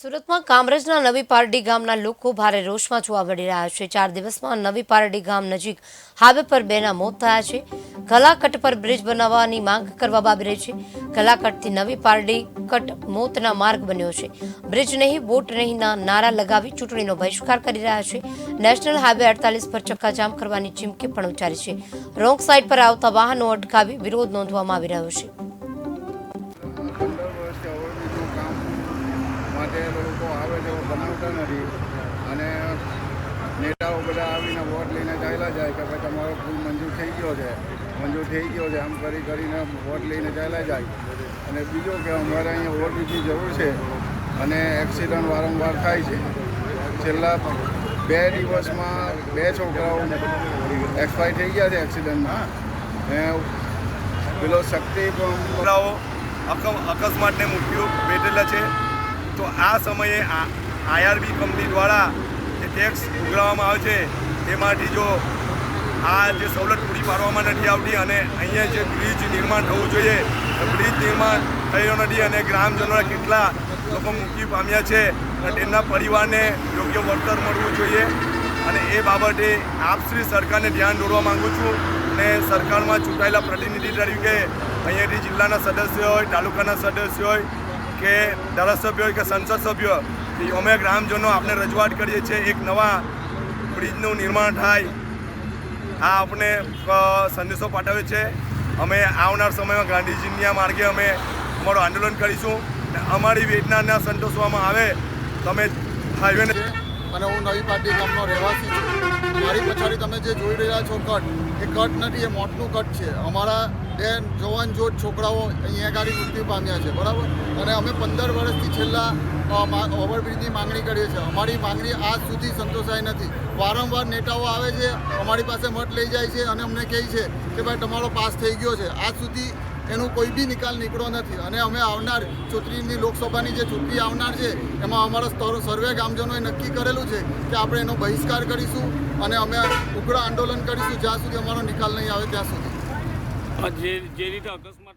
સુરતમાં કામરેજના નવી પારડી ગામના લોકો ભારે રોષમાં જોવા મળી રહ્યા છે. ચાર દિવસમાં નવી પારડી ગામ નજીક હાઈવે પર બેના મોત થયા છે. કલાકટ પર બ્રિજ બનાવવાની માંગ કરવામાં આવી રહી છે. કલાકટથી નવી પારડી કટ મોતના માર્ગ બન્યો છે. બ્રિજ નહીં, બોટ નહીંના નારા લગાવી ચૂંટણીનો બહિષ્કાર કરી રહ્યા છે. નેશનલ હાઈવે અડતાલીસ પર ચક્કાજામ કરવાની ચીમકી પણ ઉચ્ચારી છે. રોંગ સાઇડ પર આવતા વાહનો અટકાવી વિરોધ નોંધવામાં આવી રહ્યો છે. માટે લોકો આવે એવું બનાવતા નથી. અને નેતાઓ બધા આવીને વોટ લઈને ચાલ્યા જાય કે ભાઈ તમારો પુલ મંજૂર થઈ ગયો છે. મંજૂર થઈ ગયો છે, આમ કરી કરીને વોટ લઈને ચાલ્યા જાય. અને બીજું કે અમારે અહીંયા ઓવરબ્રિજની જરૂર છે અને એક્સિડન્ટ વારંવાર થાય છે. છેલ્લા બે દિવસમાં બે છોકરાઓ એક્સપાયર થઈ ગયા છે એક્સિડન્ટમાં. ને પેલો શક્તિ પણ છોકરાઓ અક- અકસ્માતને મૃત્યુ ભેટેલા છે. તો આ સમયે આઈઆરબી કંપની દ્વારા જે ટેક્સ ઉઘરાવવામાં આવે છે, તેમાંથી જો આ જે સવલત પૂરી પાડવામાં નથી આવતી અને અહીંયા જે બ્રિજ નિર્માણ થવું જોઈએ, તો બ્રિજ નિર્માણ થયો નથી અને ગ્રામજનોના કેટલા લોકો મુક્તિ પામ્યા છે અને તેમના પરિવારને યોગ્ય વળતર મળવું જોઈએ. અને એ બાબતે આપશ્રી સરકારને ધ્યાન દોરવા માંગુ છું અને સરકારમાં ચૂંટાયેલા પ્રતિનિધિ તરીકે અહીંયાથી જિલ્લાના સદસ્ય હોય, તાલુકાના સદસ્ય હોય કે ધારાસભ્યો કે સંસદ સભ્ય અમે ગ્રામજનો આપણે રજૂઆત કરીએ છીએ, એક નવા બ્રિજનું નિર્માણ થાય. આ આપણે સંદેશો પાઠવે છે. અમે આવનાર સમયમાં ગાંધીજીની માર્ગે અમે અમારું આંદોલન કરીશું. અમારી વેદનાને સંતોષવામાં આવે. તમે હાઈવેને અને હું નવી પાર્ટી ગામનો રહેવાસી છું. મારી પછાડી તમે જે જોઈ રહ્યા છો કટ, એ કટ નથી, એ મોટનું કટ છે. અમારા બેન જવાન જોત છોકરાઓ અહીંયા ગાડી મૃત્યુ પામ્યા છે, બરાબર? અને અમે પંદર વર્ષથી છેલ્લા ઓવરબ્રિજની માંગણી કરીએ છીએ. અમારી માંગણી આજ સુધી સંતોષાઈ નથી. વારંવાર નેતાઓ આવે છે, અમારી પાસે મત લઈ જાય છે અને અમને કહે છે કે ભાઈ, તમારો પાસ થઈ ગયો છે. આજ સુધી એનું કોઈ બી નિકાલ નીકળ્યો નથી. અને અમે આવનાર ચૂંટણીની લોકસભાની જે ચૂંટણી આવનાર છે, એમાં અમારા સર્વે ગામજનોએ નક્કી કરેલું છે કે આપણે એનો બહિષ્કાર કરીશું અને અમે ઉગ્ર આંદોલન કરીશું જ્યાં સુધી અમારો નિકાલ નહીં આવે ત્યાં સુધી. જે રીતે અકસ્માત